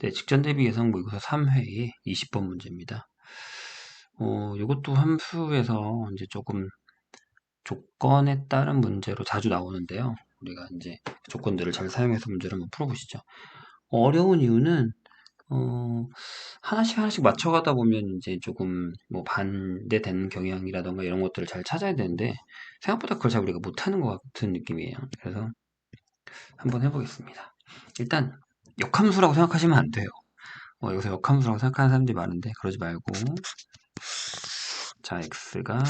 네, 직전 대비 예상 모의고사 3회의 20번 문제입니다. 어, 이것도 함수에서 이제 조금 조건에 따른 문제로 자주 나오는데요. 우리가 이제 조건들을 잘 사용해서 문제를 한번 풀어보시죠. 어려운 이유는 어, 하나씩 하나씩 맞춰가다 보면 이제 조금 뭐 반대되는 경향이라던가 이런 것들을 잘 찾아야 되는데 생각보다 그걸 잘 우리가 못하는 것 같은 느낌이에요. 그래서 한번 해보겠습니다. 일단 역함수라고 생각하시면 안 돼요. 어, 여기서 역함수라고 생각하는 사람들이 많은데 그러지 말고 자 x가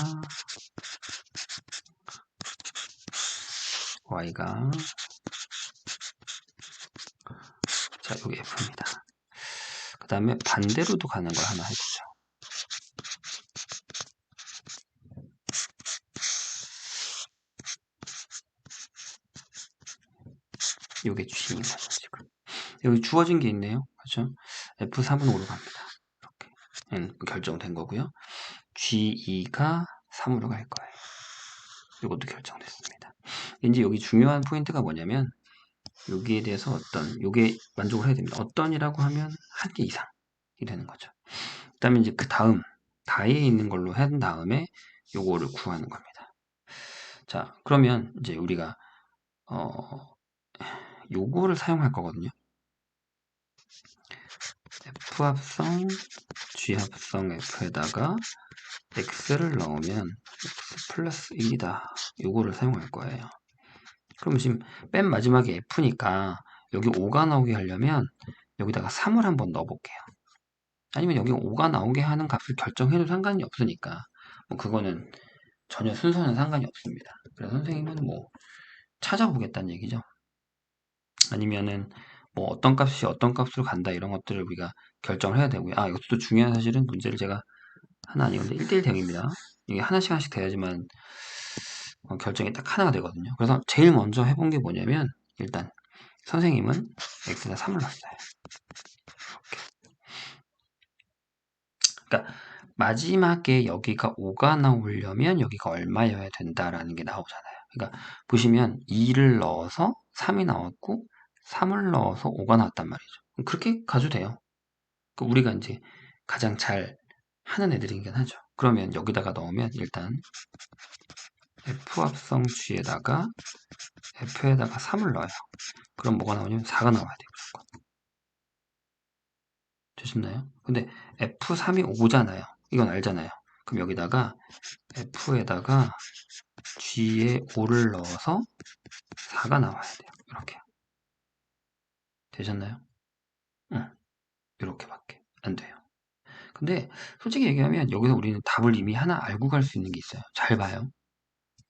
y가 자 여기 f입니다. 그 다음에 반대로도 가는 걸 하나 해보죠. 요게 주인 거죠 지금 여기 주어진 게 있네요. 그렇죠? F3은 5로 갑니다. 이렇게. 결정된 거고요. G2가 3으로 갈 거예요. 이것도 결정됐습니다. 이제 여기 중요한 포인트가 뭐냐면 여기에 대해서 어떤 요게 만족을 해야 됩니다. 어떤이라고 하면 한 개 이상이 되는 거죠. 그 다음에 이제 그 다음 다에 있는 걸로 한 다음에 요거를 구하는 겁니다. 자 그러면 이제 우리가 어 요거를 사용할 거거든요. F 합성, G 합성 F에다가 X를 넣으면 X 플러스 1이다. 요거를 사용할 거예요. 그럼 지금 맨 마지막에 F니까 여기 5가 나오게 하려면 여기다가 3을 한번 넣어볼게요. 아니면 여기 5가 나오게 하는 값을 결정해도 상관이 없으니까 뭐 그거는 전혀 순서는 상관이 없습니다. 그래서 선생님은 뭐 찾아보겠다는 얘기죠. 아니면은 뭐 어떤 값이 어떤 값으로 간다 이런 것들을 우리가 결정을 해야 되고요. 아 이것도 중요한 사실은 문제를 제가 하나 아니건데 1대1 대응입니다. 이게 하나씩 하나씩 돼야지만 어, 결정이 딱 하나가 되거든요. 그래서 제일 먼저 해본 게 뭐냐면 일단 선생님은 x에다 3을 넣었어요. 그러니까 마지막에 여기가 5가 나오려면 여기가 얼마여야 된다라는 게 나오잖아요. 그러니까 보시면 2를 넣어서 3이 나왔고 3을 넣어서 5가 나왔단 말이죠. 그렇게 가도 돼요. 그 우리가 이제 가장 잘 하는 애들이긴 하죠. 그러면 여기다가 넣으면 일단 F 합성 G에다가 F에다가 3을 넣어요. 그럼 뭐가 나오냐면 4가 나와야 돼요. 무조건. 되셨나요? 근데 F3이 5잖아요. 이건 알잖아요. 그럼 여기다가 F에다가 G에 5를 넣어서 4가 나와야 돼요. 이렇게. 되셨나요? 응. 이렇게밖에 안 돼요. 근데 솔직히 얘기하면 여기서 우리는 답을 이미 하나 알고 갈 수 있는 게 있어요. 잘 봐요.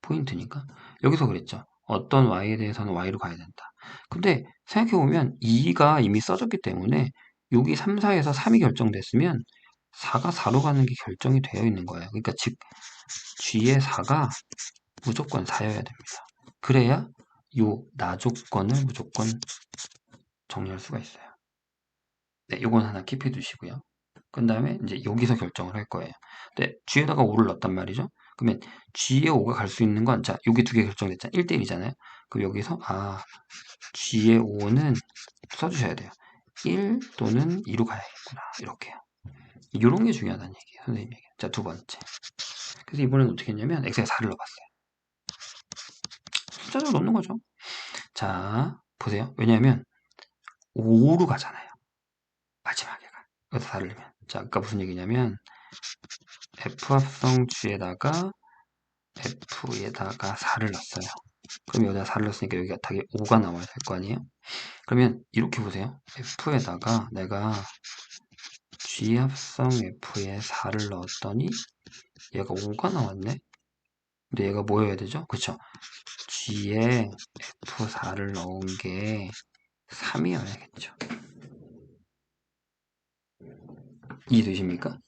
포인트니까. 여기서 그랬죠. 어떤 y에 대해서는 y로 가야 된다. 근데 생각해보면 2가 이미 써졌기 때문에 여기 3, 4에서 3이 결정됐으면 4가 4로 가는 게 결정이 되어 있는 거예요. 그러니까 즉 G의 4가 무조건 4여야 됩니다. 그래야 요 나조건을 무조건 정리할 수가 있어요. 네, 요건 하나 킵해 두시고요. 그 다음에 이제 여기서 결정을 할 거예요. 근데 G에다가 5를 넣었단 말이죠. 그러면 G에 5가 갈 수 있는 건, 자, 여기 두 개 결정됐잖아. 1대1이잖아요. 그럼 여기서, 아, G의 5는 써주셔야 돼요. 1 또는 2로 가야겠구나. 이렇게요. 이런 게 중요하다는 얘기예요. 선생님에게. 자, 두 번째. 그래서 이번엔 어떻게 했냐면, X에 4를 넣어봤어요. 숫자를 넣는 거죠. 자, 보세요. 왜냐하면, 5로 가잖아요. 마지막에 가. 4를 넣으면. 자, 아까 무슨 얘기냐면, F 합성 G에다가 F에다가 4를 넣었어요. 그럼 여기다 4를 넣었으니까 여기가 답이 5가 나와야 될 거 아니에요? 그러면 이렇게 보세요. F에다가 내가 G 합성 F에 4를 넣었더니 얘가 5가 나왔네? 근데 얘가 뭐여야 되죠? 그쵸? G에 F4를 넣은 게 3이어야겠죠. 이해되십니까?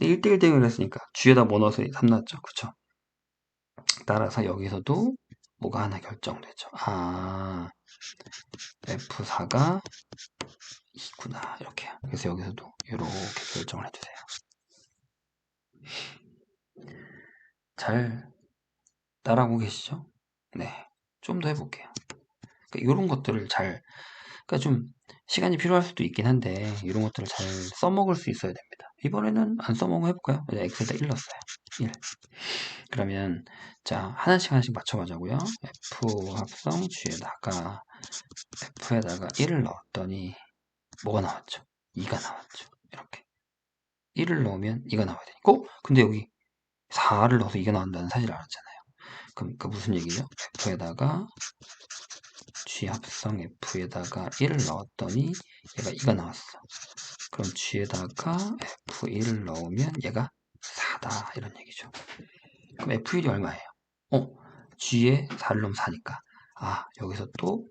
1대1 대응을 했으니까 G에다 뭐 넣어서 3 났죠. 그쵸? 따라서 여기서도 뭐가 하나 결정되죠. 아, F4가 2구나. 이렇게요. 그래서 여기서도 이렇게 결정을 해주세요. 잘 따라하고 계시죠? 네. 좀 더 해볼게요. 그러니까 이런 것들을 잘, 그러니까 좀 시간이 필요할 수도 있긴 한데 이런 것들을 잘 써먹을 수 있어야 됩니다. 이번에는 안 써먹어 해볼까요? 이제 x에다 1 넣었어요. 1. 그러면 자 하나씩 하나씩 맞춰가자고요. f 합성 g에다가 f에다가 1을 넣었더니 뭐가 나왔죠? 2가 나왔죠. 이렇게 1을 넣으면 2가 나와야 되니까 어? 근데 여기 4를 넣어서 2가 나온다는 사실을 알았잖아요. 그럼 그 무슨 얘기죠? f에다가 g 합성 f에다가 1을 넣었더니 얘가 2가 나왔어. 그럼 g에다가 f1을 넣으면 얘가 4다 이런 얘기죠. 그럼 f1이 얼마예요? 어, g에 4를 넣으면 4니까 아 여기서 또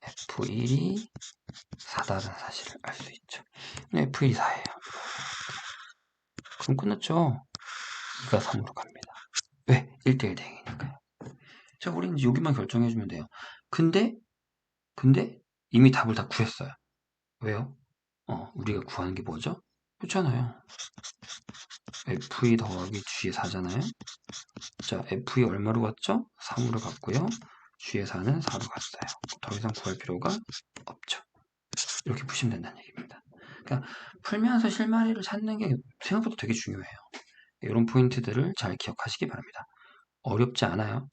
f1이 4다라는 사실을 알 수 있죠. f1이 4예요. 그럼 끝났죠? 2가 3으로 갑니다. 왜? 1대1 대행이니까요. 자, 우리는 여기만 결정해주면 돼요. 근데, 근데 이미 답을 다 구했어요. 왜요? 어, 우리가 구하는 게 뭐죠? 그렇잖아요. F2 더하기 G의 4잖아요. 자, F2 얼마로 갔죠? 3으로 갔고요. G의 4는 4로 갔어요. 더 이상 구할 필요가 없죠. 이렇게 푸시면 된다는 얘기입니다. 그러니까 풀면서 실마리를 찾는 게 생각보다 되게 중요해요. 이런 포인트들을 잘 기억하시기 바랍니다. 어렵지 않아요.